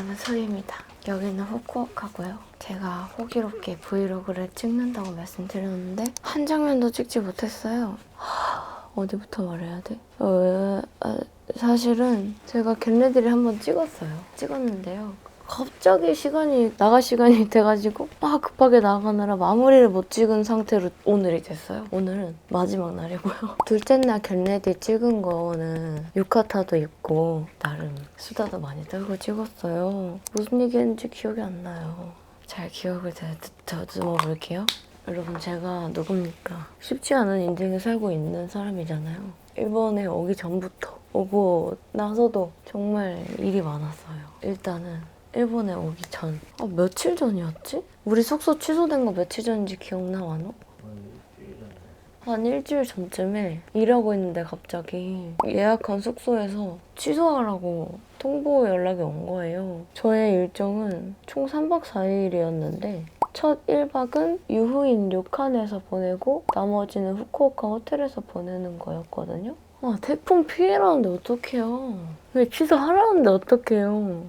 여러분 소희입니다. 여기는 후쿠오카고요. 제가 호기롭게 브이로그를 찍는다고 말씀드렸는데 한 장면도 찍지 못했어요. 하, 어디부터 말해야 돼? 어, 어, 사실은 제가 겟레디를 한번 찍었어요. 찍었는데요. 갑자기 시간이 나갈 시간이 돼가지고 막 급하게 나가느라 마무리를 못 찍은 상태로 오늘이 됐어요. 오늘은 마지막 날이고요. 둘째 날 겟레디 찍은 거는 유카타도 입고 나름 수다도 많이 떨고 찍었어요. 무슨 얘기했는지 기억이 안 나요. 잘 기억을 되- 더듬어 볼게요. 여러분 제가 누굽니까? 쉽지 않은 인생을 살고 있는 사람이잖아요. 일본에 오기 전부터 오고 나서도 정말 일이 많았어요. 일단은 일본에 오기 전. 아, 며칠 전이었지? 우리 숙소 취소된 거 며칠 전인지 기억나, 완호? 한 일주일 전쯤에 일하고 있는데 갑자기 예약한 숙소에서 취소하라고 통보 연락이 온 거예요. 저의 일정은 총 3박 4일이었는데 첫 1박은 유후인 료칸에서 보내고 나머지는 후쿠오카 호텔에서 보내는 거였거든요. 아, 태풍 피해라는데 어떡해요. 왜 취소하라는데 어떡해요.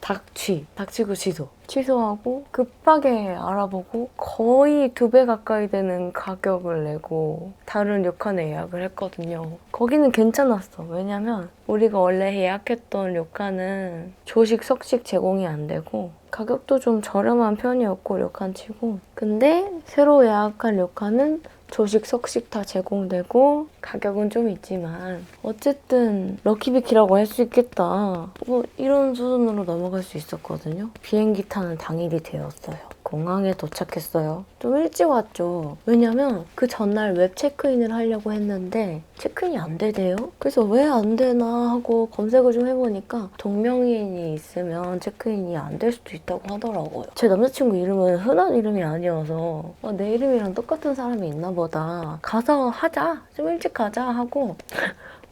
닥치, 닥치고 취소. 취소하고 급하게 알아보고 거의 두 배 가까이 되는 가격을 내고 다른 료칸에 예약을 했거든요. 거기는 괜찮았어. 왜냐면 우리가 원래 예약했던 료칸은 조식, 석식 제공이 안 되고 가격도 좀 저렴한 편이었고 료칸 치고 근데 새로 예약한 료칸은 조식, 석식 다 제공되고 가격은 좀 있지만 어쨌든 럭키비키라고 할 수 있겠다. 뭐 이런 수준으로 넘어갈 수 있었거든요. 비행기 타는 당일이 되었어요. 공항에 도착했어요. 좀 일찍 왔죠. 왜냐면 그 전날 웹 체크인을 하려고 했는데 체크인이 안 되대요. 그래서 왜 안 되나 하고 검색을 좀 해보니까 동명이인이 있으면 체크인이 안 될 수도 있다고 하더라고요. 제 남자친구 이름은 흔한 이름이 아니어서 아, 내 이름이랑 똑같은 사람이 있나 보다. 가서 하자. 좀 일찍 가자 하고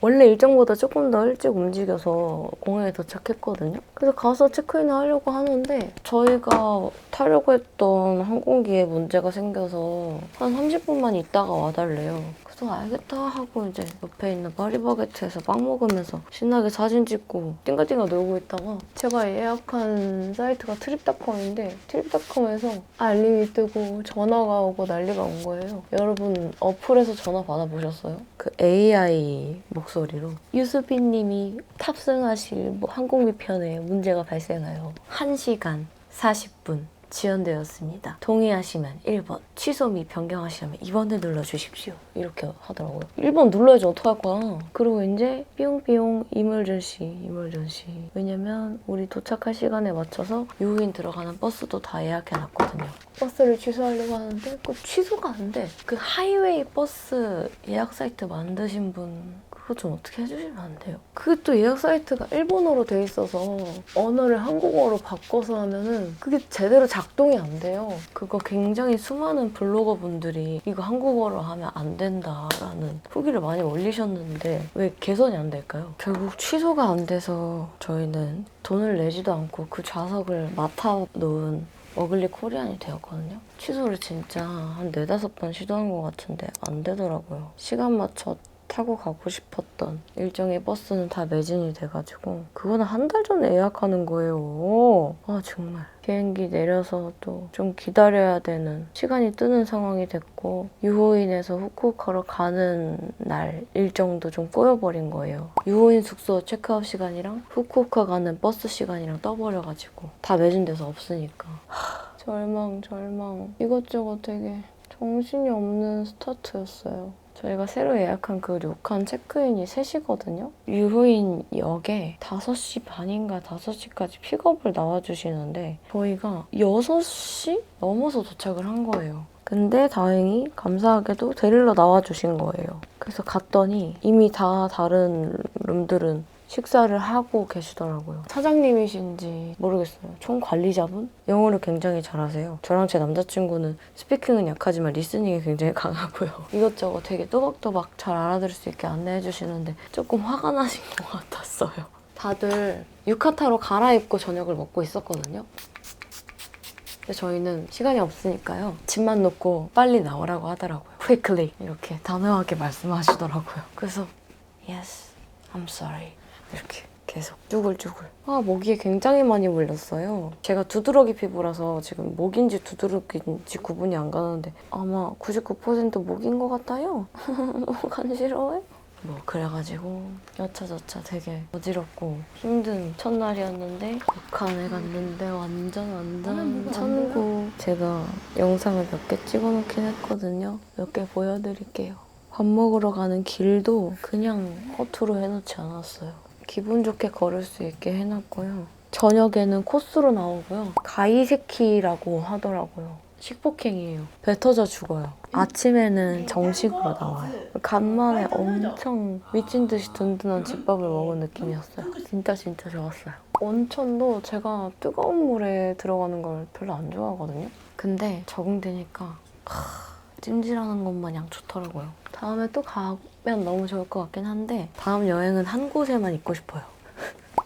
원래 일정보다 조금 더 일찍 움직여서 공항에 도착했거든요. 그래서 가서 체크인을 하려고 하는데 저희가 타려고 했던 항공기에 문제가 생겨서 한 30분만 있다가 와달래요. 그래서 알겠다 하고 이제 옆에 있는 파리바게트에서 빵 먹으면서 신나게 사진 찍고 띵가띵가 놀고 있다가 제가 예약한 사이트가 트립닷컴인데 트립닷컴에서 알림이 뜨고 전화가 오고 난리가 온 거예요. 여러분 어플에서 전화 받아보셨어요? 그 AI 목소리로 유수빈님이 탑승하실 뭐 항공기 편에 문제가 발생하여 1시간 40분 지연되었습니다. 동의하시면 1번, 취소 및 변경하시려면 2번을 눌러주십시오. 이렇게 하더라고요. 1번 눌러야지 어떡할 거야. 그리고 이제 삐용삐용 이물전시, 이물전시. 왜냐면 우리 도착할 시간에 맞춰서 유후인 들어가는 버스도 다 예약해놨거든요. 버스를 취소하려고 하는데 그 취소가 안 돼. 그 하이웨이 버스 예약 사이트 만드신 분 그거 좀 어떻게 해주시면 안 돼요? 그게 또 예약 사이트가 일본어로 돼 있어서 언어를 한국어로 바꿔서 하면은 그게 제대로 작동이 안 돼요. 그거 굉장히 수많은 블로거 분들이 이거 한국어로 하면 안 된다라는 후기를 많이 올리셨는데 왜 개선이 안 될까요? 결국 취소가 안 돼서 저희는 돈을 내지도 않고 그 좌석을 맡아 놓은 어글리 코리안이 되었거든요. 취소를 진짜 한 네다섯 번 시도한 것 같은데 안 되더라고요. 시간 맞춰 타고 가고 싶었던 일정의 버스는 다 매진이 돼가지고 그거는 한 달 전에 예약하는 거예요. 아 정말 비행기 내려서 또 좀 기다려야 되는 시간이 뜨는 상황이 됐고 유호인에서 후쿠오카로 가는 날 일정도 좀 꼬여버린 거예요. 유호인 숙소 체크아웃 시간이랑 후쿠오카 가는 버스 시간이랑 떠버려가지고 다 매진돼서 없으니까 하, 절망 절망 이것저것 되게 정신이 없는 스타트였어요. 저희가 새로 예약한 그 료칸 체크인이 3시거든요. 유후인 역에 5시 반인가 5시까지 픽업을 나와주시는데 저희가 6시 넘어서 도착을 한 거예요. 근데 다행히 감사하게도 데리러 나와주신 거예요. 그래서 갔더니 이미 다 다른 룸들은 식사를 하고 계시더라고요. 사장님이신지 모르겠어요. 총 관리자분? 영어를 굉장히 잘하세요. 저랑 제 남자친구는 스피킹은 약하지만 리스닝이 굉장히 강하고요. 이것저것 되게 또박또박 잘 알아들을 수 있게 안내해 주시는데 조금 화가 나신 것 같았어요. 다들 유카타로 갈아입고 저녁을 먹고 있었거든요. 근데 저희는 시간이 없으니까요. 짐만 놓고 빨리 나오라고 하더라고요. quickly 이렇게 단호하게 말씀하시더라고요. 그래서 yes, I'm sorry 이렇게 계속 쭈글쭈글. 아 모기에 굉장히 많이 물렸어요. 제가 두드러기 피부라서 지금 모기인지 두드러기인지 구분이 안 가는데 아마 99% 모기인 것 같아요. 너무 간지러워요. 뭐 그래가지고 여차저차 되게 어지럽고 힘든 첫날이었는데 북한에 갔는데 완전 완전 천국 제가 영상을 몇 개 찍어놓긴 했거든요 몇 개 보여드릴게요 밥 먹으러 가는 길도 그냥 허투루 해놓지 않았어요 기분 좋게 걸을 수 있게 해놨고요 저녁에는 코스로 나오고요 가이세키라고 하더라고요 식폭행이에요 배 터져 죽어요 아침에는 정식으로 나와요 간만에 엄청 미친 듯이 든든한 집밥을 먹은 느낌이었어요. 진짜 진짜 좋았어요. 온천도 제가 뜨거운 물에 들어가는 걸 별로 안 좋아하거든요. 근데 적응되니까 하, 찜질하는 것 마냥 좋더라고요. 다음에 또 가면 너무 좋을 것 같긴 한데 다음 여행은 한 곳에만 있고 싶어요.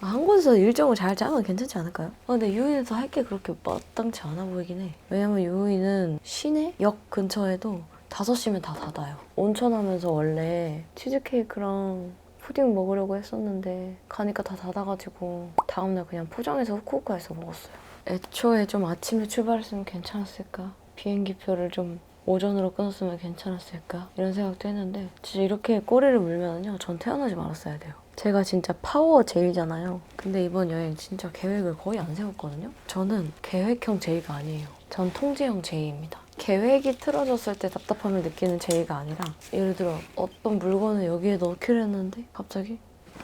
아, 한 곳에서 일정을 잘 짜면 괜찮지 않을까요? 아, 근데 유인에서 할 게 그렇게 마땅치 않아 보이긴 해. 왜냐면 유인은 시내 역 근처에도 5시면 다 닫아요. 온천 하면서 원래 치즈케이크랑 푸딩 먹으려고 했었는데 가니까 다 닫아가지고 다음날 그냥 포장해서 후쿠오카에서 먹었어요. 애초에 좀 아침에 출발했으면 괜찮았을까? 비행기표를 좀 오전으로 끊었으면 괜찮았을까? 이런 생각도 했는데 진짜 이렇게 꼬리를 물면요 전 태어나지 말았어야 돼요. 제가 진짜 파워 제이잖아요. 근데 이번 여행 진짜 계획을 거의 안 세웠거든요. 저는 계획형 제이가 아니에요. 전 통제형 제이입니다. 계획이 틀어졌을 때 답답함을 느끼는 제이가 아니라 예를 들어 어떤 물건을 여기에 넣기로 했는데 갑자기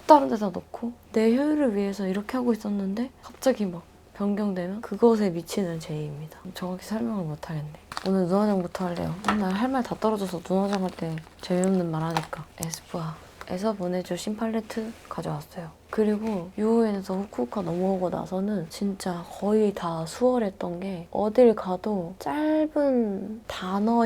다른 데다 넣고 내 효율을 위해서 이렇게 하고 있었는데 갑자기 막 변경되면 그것에 미치는 제이입니다. 정확히 설명을 못하겠네. 오늘 눈화장부터 할래요. 맨날 할 말 다 떨어져서 눈화장 할 때 재미없는 말 하니까 에스쁘아 에서 보내주신 팔레트 가져왔어요. 그리고 유후엔에서 후쿠오카 넘어오고 나서는 진짜 거의 다 수월했던 게 어딜 가도 짧은 단어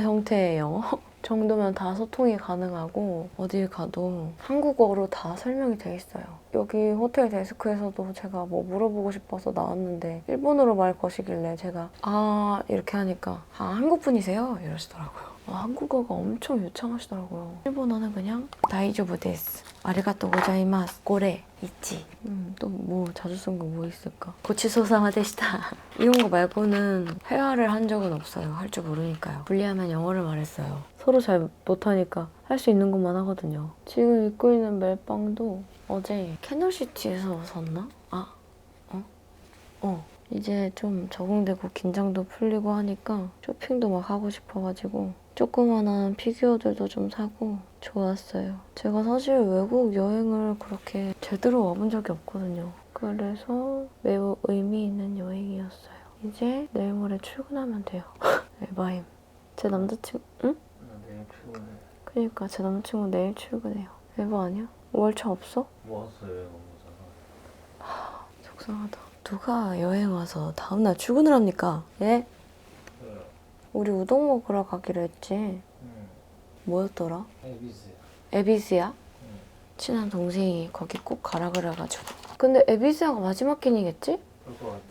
영어 정도면 다 소통이 가능하고 어딜 가도 한국어로 다 설명이 돼 있어요. 여기 호텔 데스크에서도 제가 뭐 물어보고 싶어서 나왔는데 일본어로 말 것이길래 제가 아 이렇게 하니까 아 한국 분이세요? 이러시더라고요. 아, 한국어가 엄청 유창하시더라고요. 일본어는 그냥 다이조부 데스, 아리가또 고자이마스, 고레, 있지. 음, 또 뭐 자주 쓴 거 뭐 있을까? 고치소사마 데시다. 이런 거 말고는 회화를 한 적은 없어요. 할 줄 모르니까요. 불리하면 영어를 말했어요. 서로 잘 못하니까 할 수 있는 것만 하거든요. 지금 입고 있는 멜빵도 어제 캐널시티에서 샀나? 아, 어? 어. 이제 좀 적응되고 긴장도 풀리고 하니까 쇼핑도 막 하고 싶어가지고 조그만한 피규어들도 좀 사고 좋았어요. 제가 사실 외국 여행을 그렇게 제대로 와본 적이 없거든요. 그래서 매우 의미 있는 여행이었어요. 이제 내일 모레 출근하면 돼요. 에바임. 제 남자친구, 응? 나 내일 출근해. 그니까 제 남자친구 내일 출근해요. 에바 아니야? 월차 없어? 모았어요. 속상하다. 누가 여행 와서 다음날 출근을 합니까? 예? 우리 우동 먹으러 가기로 했지. 응. 뭐였더라? 에비스야. 에비스야? 응. 친한 동생이 거기 꼭 가라 그래가지고. 근데 에비스야가 마지막 끼니겠지? 그럴 것 같아.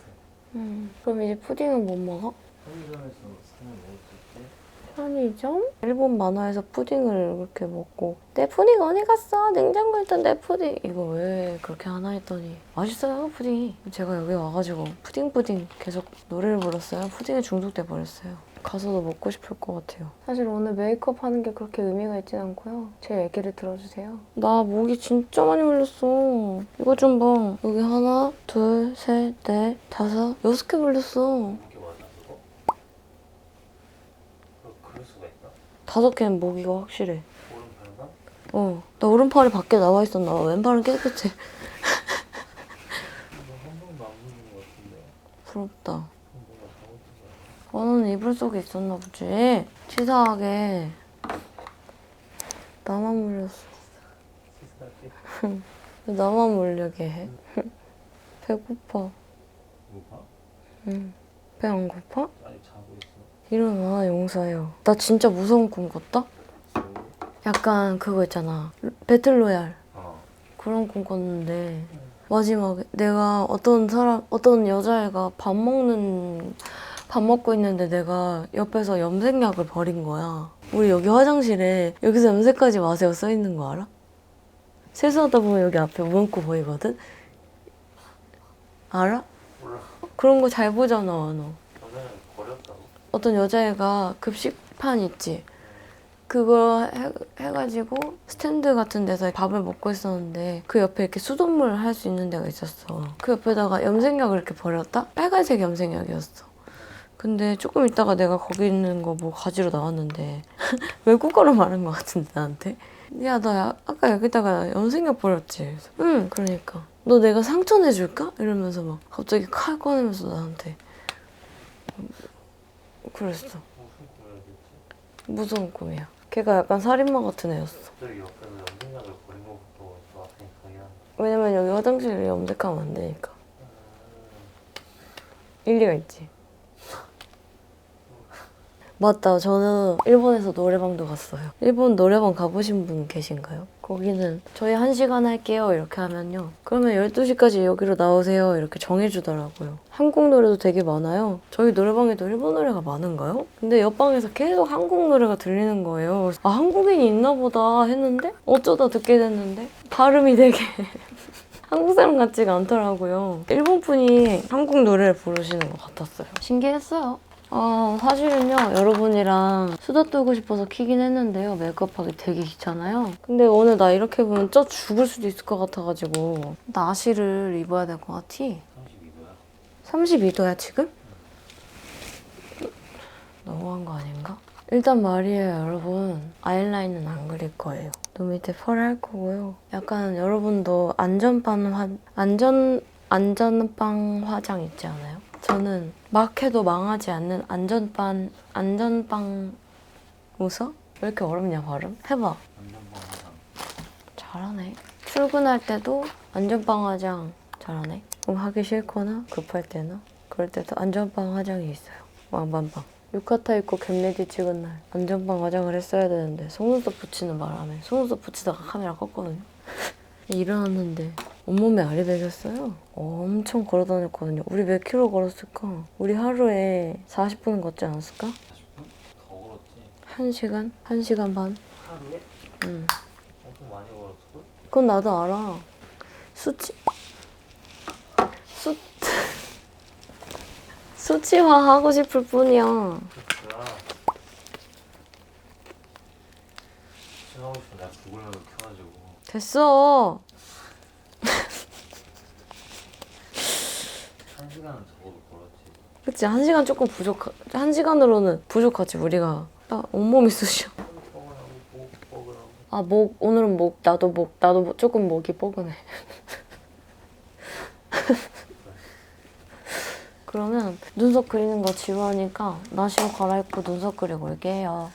음. 그럼 이제 푸딩은 못 먹어? 편의점에서 사면 먹을 수 있지? 편의점? 일본 만화에서 푸딩을 그렇게 먹고 내 푸딩 어디 갔어? 냉장고에 있던 내 푸딩 이거 왜 그렇게 하나 했더니 맛있어요 푸딩이 제가 여기 와가지고 푸딩 푸딩 계속 노래를 불렀어요 푸딩에 중독돼 버렸어요 가서도 먹고 싶을 것 같아요 사실 오늘 메이크업 하는 게 그렇게 의미가 있진 않고요 제 얘기를 들어주세요 나 목이 진짜 많이 물렸어 이거 좀 봐 여기 하나 둘 셋 넷 다섯 여섯 개 물렸어 수가 있나? 다섯 개는 모기가 확실해 오른팔만? 어, 나 오른팔이 밖에 나와 있었나 봐. 왼팔은 깨끗해. 이거 한 번도 안 물린 것 같은데. 부럽다. 너는 이불 속에 있었나 보지. 치사하게. 나만 물렸어. 나만 물려게 해? 배고파. 응. 배 안 고파? 아직 자고 있어. 일어나, 용사요. 나 진짜 무서운 꿈 꿨다? 뭐? 약간 그거 있잖아. 배틀로얄. 어. 그런 꿈 꿨는데 마지막에 내가 어떤 사람 어떤 여자애가 밥 먹는 밥 먹고 있는데 내가 옆에서 염색약을 버린 거야. 우리 여기 화장실에 여기서 염색하지 마세요 써 있는 거 알아? 세수하다 보면 여기 앞에 문구 보이거든. 알아? 몰라. 그런 거 잘 보잖아 너. 어떤 여자애가 급식판 있지? 그거 해, 해가지고 스탠드 같은 데서 밥을 먹고 있었는데 그 옆에 이렇게 수돗물 할 수 있는 데가 있었어. 그 옆에다가 염색약을 이렇게 버렸다? 빨간색 염색약이었어. 근데 조금 있다가 내가 거기 있는 거 뭐 가지러 나왔는데 외국어로 말한 것 같은데 나한테 야나 야- 아까 여기다가 염색약 버렸지 응 그러니까 너 내가 상처 내줄까? 이러면서 막 갑자기 칼 꺼내면서 나한테 그랬어? 무서운 꿈이야. 걔가 약간 살인마 같은 애였어. 왜냐면 여기 화장실에 염색하면 안 되니까. 음, 일리가 있지. 맞다. 저는 일본에서 노래방도 갔어요. 일본 노래방 가보신 분 계신가요? 거기는 저희 한시간 할게요. 이렇게 하면요. 그러면 12시까지 여기로 나오세요. 이렇게 정해주더라고요. 한국 노래도 되게 많아요. 저희 노래방에도 일본 노래가 많은가요? 근데 옆방에서 계속 한국 노래가 들리는 거예요. 아, 한국인이 있나 보다 했는데 어쩌다 듣게 됐는데 발음이 되게 한국 사람 같지가 않더라고요. 일본 분이 한국 노래를 부르시는 것 같았어요. 신기했어요. 아, 사실은요, 여러분이랑 수다 떨고 싶어서 키긴 했는데요. 메이크업하기 되게 귀찮아요. 근데 오늘 나 이렇게 보면 쪄 죽을 수도 있을 것 같아가지고. 나시를 입어야 될 것 같지? 32도야. 32도야, 지금? 너무한 거 아닌가? 일단 말이에요, 여러분. 아이라인은 안 그릴 거예요. 눈 밑에 펄 할 거고요. 약간 여러분도 안전빵 화, 안전, 안전빵 화장 있지 않아요? 저는 막 해도 망하지 않는 안전빵, 안전빵 웃어? 왜 이렇게 어렵냐, 발음? 해봐. 잘하네. 출근할 때도 안전빵 화장 잘하네. 그럼 하기 싫거나 급할 때나 그럴 때도 안전빵 화장이 있어요. 왕밤빵. 유카타 입고 겟레디 찍은 날 안전빵 화장을 했어야 되는데 속눈썹 붙이는 바람에 속눈썹 붙이다가 카메라 껐거든요. 일어났는데 온몸에 알이 배겼어요. 엄청 걸어 다녔거든요. 우리 몇 킬로 걸었을까? 우리 하루에 40분은 걷지 않았을까? 40분? 더 걸었지. 1시간? 1시간 반? 하루에? 응. 엄청 많이 걸었어. 그건 나도 알아. 수치 수 수치화 하고 싶을 뿐이야. 그렇구나. 생각하고 싶어. 내가 구글맵을 켜가지고. 됐어. 한 시간은 적어도 걸었지. 그치 한 시간 조금 부족하. 한 시간으로는 부족하지 우리가. 아 온몸이 쑤셔. 뻐근하고 목 뻐근하고. 아 목 오늘은 목 나도 목 나도 목- 조금 목이 뻐근해. 그러면 눈썹 그리는 거 지루하니까 나시로 갈아입고 눈썹 그리고 올게요.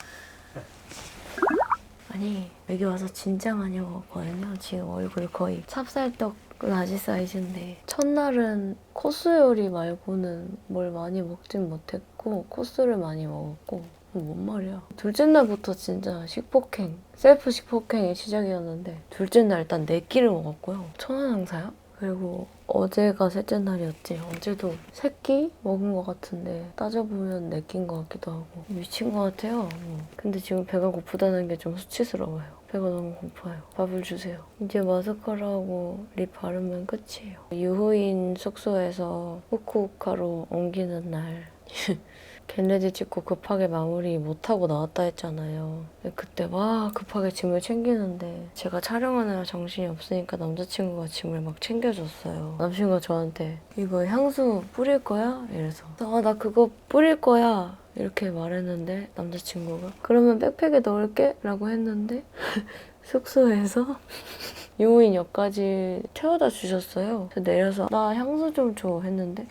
아니 여기 와서 진짜 많이 먹었거든요. 지금 얼굴 거의 찹쌀떡 라지 사이즈인데 첫날은 코스 요리 말고는 뭘 많이 먹진 못했고 코스를 많이 먹었고 뭔 말이야. 둘째 날부터 진짜 식폭행, 셀프 식폭행의 시작이었는데 둘째 날 일단 네 끼를 먹었고요. 천안항사요? 그리고 어제가 셋째 날이었지. 어제도 세끼 먹은 것 같은데 따져보면 네 끼인 것 같기도 하고 미친 것 같아요. 뭐. 근데 지금 배가 고프다는 게 좀 수치스러워요. 배가 너무 고파요. 밥을 주세요. 이제 마스카라하고 립 바르면 끝이에요. 유호인 숙소에서 후쿠오카로 옮기는 날 겟레디 찍고 급하게 마무리 못하고 나왔다 했잖아요. 그때 막 급하게 짐을 챙기는데 제가 촬영하느라 정신이 없으니까 남자친구가 짐을 막 챙겨줬어요. 남자친구가 저한테 이거 향수 뿌릴 거야? 이래서 아 나 그거 뿌릴 거야. 이렇게 말했는데 남자친구가 그러면 백팩에 넣을게? 라고 했는데 숙소에서 유호인역까지 태워다 주셨어요. 내려서 나 향수 좀 줘 했는데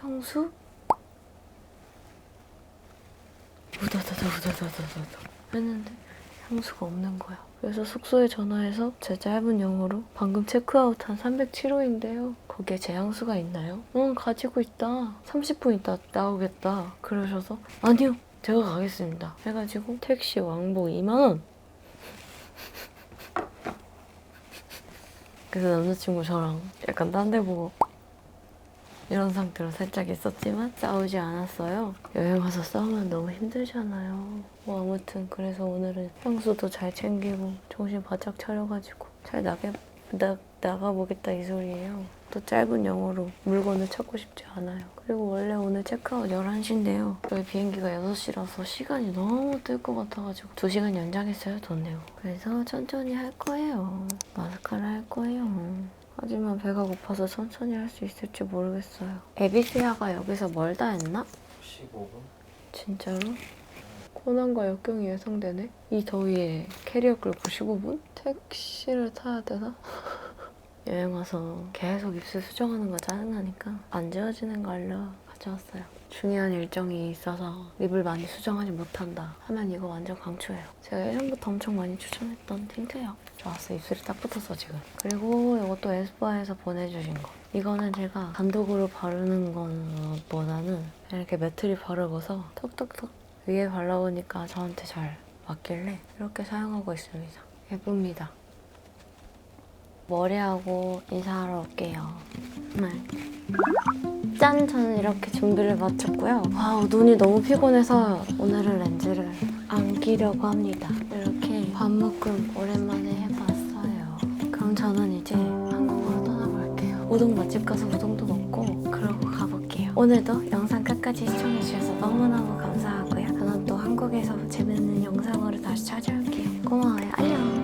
향수? 우다다다 우다다다다다 했는데 향수가 없는 거야. 그래서 숙소에 전화해서 제 짧은 영어로 방금 체크아웃한 307호인데요. 거기에 제 향수가 있나요? 응 가지고 있다. 30분 있다 나오겠다. 그러셔서 아니요 제가 가겠습니다. 해가지고 택시 왕복 2만 원. 그래서 남자친구 저랑 약간 딴 데 보고 이런 상태로 살짝 있었지만 싸우지 않았어요. 여행 와서 싸우면 너무 힘들잖아요. 뭐 아무튼 그래서 오늘은 향수도 잘 챙기고 정신 바짝 차려가지고 잘 나가 나, 나가보겠다 이 소리예요. 또 짧은 영어로 물건을 찾고 싶지 않아요. 그리고 원래 오늘 체크아웃 11시인데요. 여기 비행기가 6시라서 시간이 너무 뜰 것 같아가지고 2시간 연장했어요, 돈 내고. 그래서 천천히 할 거예요. 마스카라 할 거예요. 하지만 배가 고파서 천천히 할 수 있을지 모르겠어요. 에비스야가 여기서 멀다 했나? 15분? 진짜로? 고난과 역경이 예상되네. 이 더위에 캐리어 끌고 15분? 택시를 타야 되나? 여행 와서 계속 입술 수정하는 거 짜증나니까 안 지워지는 걸로 가져왔어요. 중요한 일정이 있어서 립을 많이 수정하지 못한다 하면 이거 완전 강추해요. 제가 예전부터 엄청 많이 추천했던 틴트예요. 좋았어. 입술이 딱 붙었어 지금. 그리고 이것도 에스쁘아에서 보내주신 거. 이거는 제가 단독으로 바르는 것보다는 이렇게 매트리 바르고서 톡톡톡 위에 발라보니까 저한테 잘 맞길래 이렇게 사용하고 있습니다. 예쁩니다. 머리하고 인사하러 올게요. 네. 짠! 저는 이렇게 준비를 마쳤고요. 와우, 눈이 너무 피곤해서 오늘은 렌즈를 안 끼려고 합니다. 이렇게 밥먹금 오랜만에 해봤어요. 저는 이제 한국으로 떠나볼게요. 우동 맛집 가서 우동도 먹고 그러고 가볼게요. 오늘도 영상 끝까지 시청해주셔서 너무너무 감사하고요. 저는 또 한국에서 재밌는 영상으로 다시 찾아올게요. 고마워요.